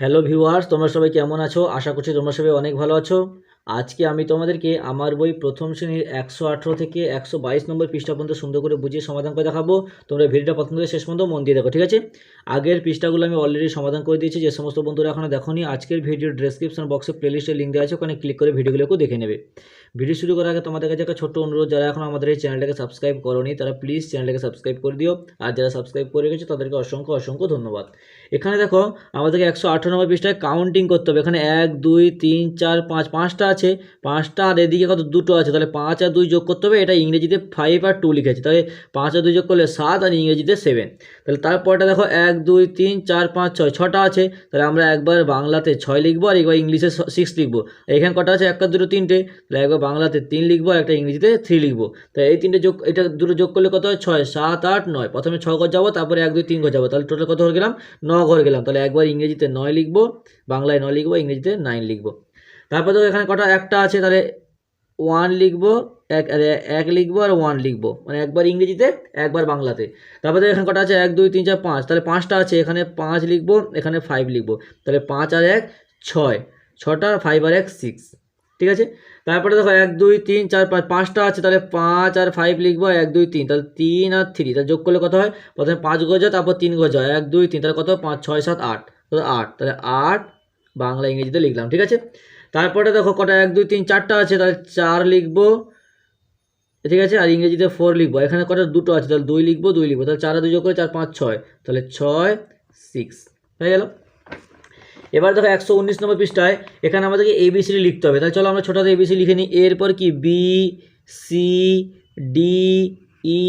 Hello viewers তোমরা সবাই কেমন আছো? আশা করছি তোমরা সবাই অনেক ভালো আছো। আজকে আমি তোমাদেরকে আমার বই প্রথম শ্রেণির একশো আঠেরো থেকে একশো বাইশ নম্বর পৃষ্ঠা পর্যন্ত সুন্দর করে বুঝিয়ে সমাধান করে দেখাবো। তোমরা ভিডিওটা প্রথম থেকে শেষ পর্যন্ত মন দিয়ে দেখো, ঠিক আছে? আগের পৃষ্ঠাগুলো আমি অলরেডি সমাধান করে দিয়েছি, যে সমস্ত বন্ধুরা এখনও দেখোনি, আজকের ভিডিওর ডেসক্রিপশন বক্সে প্লেলিস্টের লিঙ্ক দেওয়া আছে, ওখানে ক্লিক করে ভিডিওগুলোকেও দেখে নেবে। ভিডিও শুরু করার আগে তোমাদের কাছে একটা ছোট্ট অনুরোধ, যারা এখন আমাদের এই চ্যানেলটাকে সাবস্ক্রাইব করোনি, তারা প্লিজ চ্যানেলটাকে সাবস্ক্রাইব করে দিও, আর যারা সাবস্ক্রাইব করে গেছে তাদেরকে অসংখ্য অসংখ্য ধন্যবাদ। এখানে দেখো, আমাদেরকে একশো আঠারো নম্বর পৃষ্ঠায় কাউন্টিং করতে হবে, এখানে এক, দুই, তিন, চার, পাঁচ, পাঁচটা আছে, পাঁচটা আর এদিকে কত দুটো আছে, তাহলে পাঁচ আর দুই যোগ করতে হবে, এটা ইংরেজিতে ফাইভ আর টু লিখেছে, তাহলে পাঁচ আর দুই যোগ করলে সাত আর ইংরেজিতে সেভেন তাহলে তারপরটা দেখো, এক, দুই, তিন, চার, পাঁচ, ছয়, ছটা আছে, তাহলে আমরা একবার বাংলাতে ছয় লিখব আর একবার ইংলিশে সিক্স লিখব। এখানে কটা আছে একটা দুটো তিনটে, তাহলে একবার বাংলাতে তিন লিখব আর একটা ইংরেজিতে থ্রি লিখব। তাহলে এই তিনটে যোগ, এটা দুটো যোগ করলে কত হয়, ছয়, সাত, আট, নয়। প্রথমে ছ ঘর যাব, তারপরে এক, দুই, তিন ঘর যাব, তাহলে টোটাল কত ঘর গেলাম? ন ঘর গেলাম, তাহলে একবার ইংরেজিতে নয় লিখব, বাংলায় নয় লিখব, ইংরেজিতে নাইন লিখব। তারপর তো এখানে কটা একটা আছে, তাহলে ওয়ান লিখব, এক আরে এক লিখব আর ওয়ান লিখব। মানে একবার ইংরেজিতে, একবার বাংলাতে। তারপরে এখানে কটা আছে, এক, দুই, তিন, চার, পাঁচ। তাহলে পাঁচটা আছে, এখানে পাঁচ লিখব, এখানে ফাইভ লিখব। তাহলে পাঁচ আর এক, ছয়। ছটা ফাইভ আর এক সিক্স ঠিক আছে? তারপরে দেখো এক, দুই, তিন, চার, পাঁচ। পাঁচটা আছে, তাহলে পাঁচ আর ফাইভ লিখব এক, দুই, তিন। তাহলে তিন আর থ্রি তাহলে যোগ করলে কত হয়? প্রথমে পাঁচ গজা তারপর তিন গজা এক, দুই, তিন। তাহলে কত? পাঁচ, ছয়, সাত, আট। তাহলে আট। তাহলে আট বাংলা ইংরেজিতে লিখলাম। ঠিক আছে? তারপরে দেখো কটা, এক, দুই, তিন, চারটা আছে, তাহলে চার লিখব। ঠিক আছে? আর ইংরেজিতে ফোর লিখব। এখানে কটা, দুটো আছে, তাহলে দুই লিখব দুই লিখব। তাহলে চার দুই যোগ করে চার, পাঁচ, ছয়। তাহলে ছয় সিক্স হয়ে গেল? এবার দেখো একশো উনিশ নম্বর পৃষ্ঠায় এখানে আমাদেরকে এবিসিডি লিখতে হবে। তাহলে চলো আমরা ছোটাতে এবিসি লিখে নিই। এরপর কি? B C D E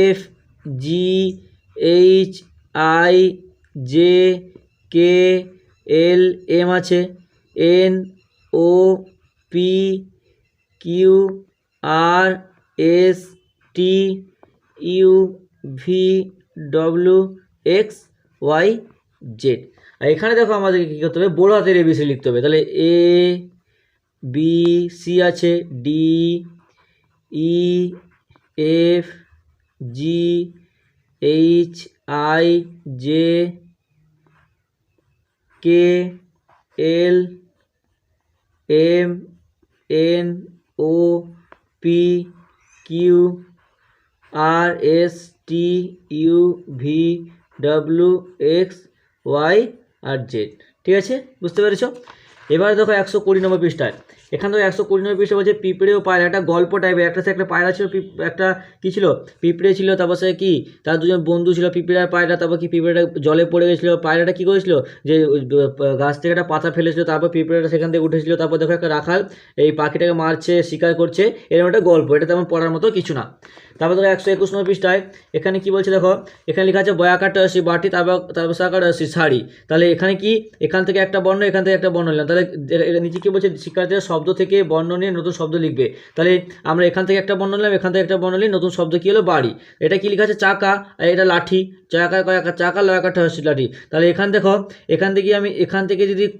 F G H I J K L M আছে। N, O, P, Q, R, S, T, U, V, W, X, Y, Z. আর এখানে দেখো আমাদেরকে কী করতে হবে? বড় হাতের এবিসি লিখতে হবে। তাহলে এ বি সি আছে D E F G H I J K L M N O P Q R S T U V W X Y R Z ঠিক আছে? বুঝতে পেরেছ? এবার দেখো একশো কুড়ি নম্বর পৃষ্ঠায়। এখান থেকে একশো কুড়ি নম্বর পৃষ্ঠা বলছে পিঁপড়ে ও পায়রা। একটা গল্প টাইপের একটা সে একটা পায়রা ছিল একটা কী ছিল? পিঁপড়ে ছিল, তারপর সে কি? তার দুজন বন্ধু ছিল পিঁপড়ে আর পায়রা, তারপর কি পিঁপড়েটা জলে পড়ে গেছিল? পায়রাটা কী করেছিল? যে গাছ থেকে একটা পাতা ফেলেছিল, তারপর পিঁপড়েটা সেখান থেকে উঠেছিল, তারপর দেখো একটা রাখাল, এই পাখিটাকে মারছে, শিকার করছে, এরকম একটা গল্প। এটা তেমন পড়ার মতো কিছু না। তারপর দেখো একশো একুশ নম্বর পৃষ্ঠায়, এখানে কি বলছে দেখো? এখানে লেখা আছে বয়াকার টসি বাটি, তারপর তারপর সাকার টসি শাড়ি। তাহলে এখানে কি? এখান থেকে একটা বর্ণ, এখান থেকে একটা বর্ণ নিলাম। তাহলে এ- এটা বলছে, শিক্ষার্থীরা শব্দ থেকে বর্ণ নিয়ে নতুন শব্দ লিখবে। তাহলে আমরা এখান থেকে একটা বর্ণ নিলাম, এখান থেকে একটা বর্ণ নিয়ে নতুন শব্দ কী হলো? বাড়ি। এটা কি লেখা আছে? চাকা। আর এটা লাঠি। চাকা, কয়াকা, চাকা, লয়াকা টসি লাঠি। তাহলে এখান দেখো, এখান থেকে আমি এখান থেকে যদি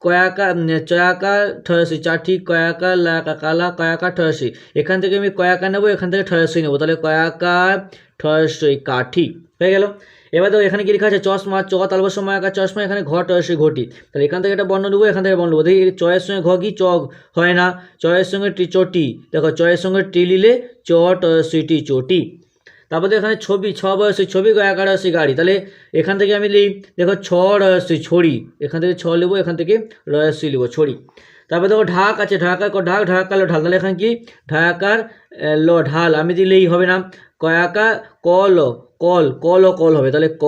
কয়াকা চয়াকা ঠয়াশি চাঠি, কয়াকা লাকা কালা, কয়াকা ঠয়াশি এখান থেকে আমি কয়াকা নেব, এখান থেকে ঠয়াশি নেব। তাহলে কয়াকা ঠয়াশই কাঠি। হয়ে গেল। এবার দেখো, এখানে কি লেখা আছে? চশমা, চ তালবর সময় একা চশমা, এখানে ঘ টয়সই ঘটি। তাহলে এখান থেকে একটা বর্ণ নেব, এখান থেকে বর্ণ নেব। দেখি, চয়ের সঙ্গে ঘ কি? চ, হয় না। চয়ের সঙ্গে টি চটি দেখো, চয়ের সঙ্গে টি লিলে চ, টি চটি তারপরে এখানে ছবি, ছ বয়সী ছবি এগারো রয়সী গাড়ি। তাহলে এখান থেকে আমি লিখ, দেখো, ছ রয়সী ছড়ি। এখান থেকে ছ নেব এখান থেকে রয়সী নেব ছড়ি। তারপর দেখো, ঢাক আছে ঢাকার ঢাক ঢাকার লো, ঢাল। তাহলে এখানে কি? ঢাকার ল, ঢাল। আমি দিলেই হবে না। কয়াকা ক, ল। কল ক ল কল হবে, তাহলে ক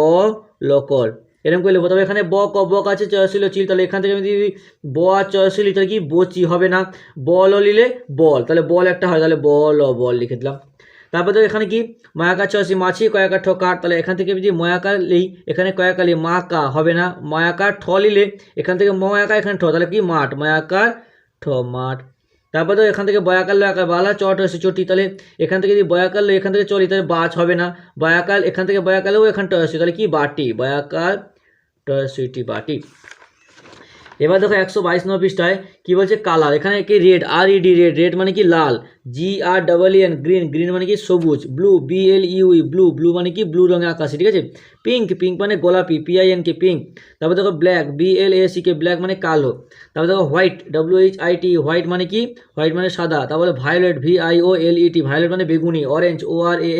ল কল। এরকম করে লিখব। তবে এখানে ব, ক বক আছে চয়শীল চিল, তাহলে এখান থেকে দিই ব আর চয়শীল তাহলে কি? বচি, হবে না। বল ও লিলে বল, তাহলে বল একটা হয়, তাহলে বল ও বল লিখে দিলাম। তারপরে দেখো এখানে কি? মায়াকার চয়সি মাছি কয়াকার ঠকার তাহলে এখান থেকে যদি ময়াকার লিই, এখানে কয়াকা লি মা কা হবে না। মায়াকার ঠ লিলে এখান থেকে ময়াকা, এখানে ঠ, তাহলে কি? মাঠ। মায়াকার ঠ, মাঠ। তারপরে তো এখান থেকে বয়াকাল লয়াকাল বালা চট হয়েছে চটি, তাহলে এখান থেকে যদি বয়াকাল এখান থেকে চলি, তাহলে বাছ হবে না। বয়াকাল এখান থেকে বয়াকালেও এখান টয়সি তাহলে কি বাটি? বয়াকাল টয়সিটি বাটি। এবার দেখো একশো বাইশ নম্বর পৃষ্ঠায় কী বলছে? কালার। এখানে কি red R E D red মানে কি লাল। G R double N green green মানে কি সবুজ। Blue B L U E blue blue মানে কি ব্লু রঙের আকাশে, ঠিক আছে? পিঙ্ক পিঙ্ক মানে গোলাপি। P I N K pink তারপর দেখো black B L K black মানে কালো। তারপর দেখো white W H I T white মানে কি? হোয়াইট মানে সাদা। তারপরে violet V I L E violet মানে বেগুনি। Orange O R A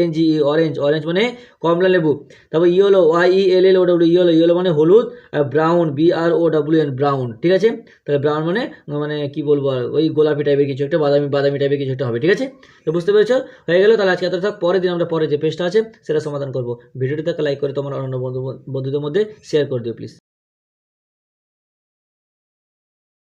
orange orange মানে কমলা লেবু। তারপর yellow Y L L O W yellow yellow মানে হলুদ। আর brown B R O W N brown ঠিক আছে? তাহলে ব্রাউন মানে মানে কি বলব আর, ওই গোলাপি টাইপের কিছু একটা, বাদামি বাদামি টাইপের কিছু একটা হবে, ঠিক আছে? তো বুঝতে পেরেছ? হয়ে গেলো, তাহলে আজকে এত থাক, পরের দিন আমরা পরে যে পেজটা আছে, সেটা সমাধান করব। ভিডিওটি তাকে লাইক করে তোমার অন্য বন্ধু, বন্ধুদের মধ্যে শেয়ার করে দিও প্লিজ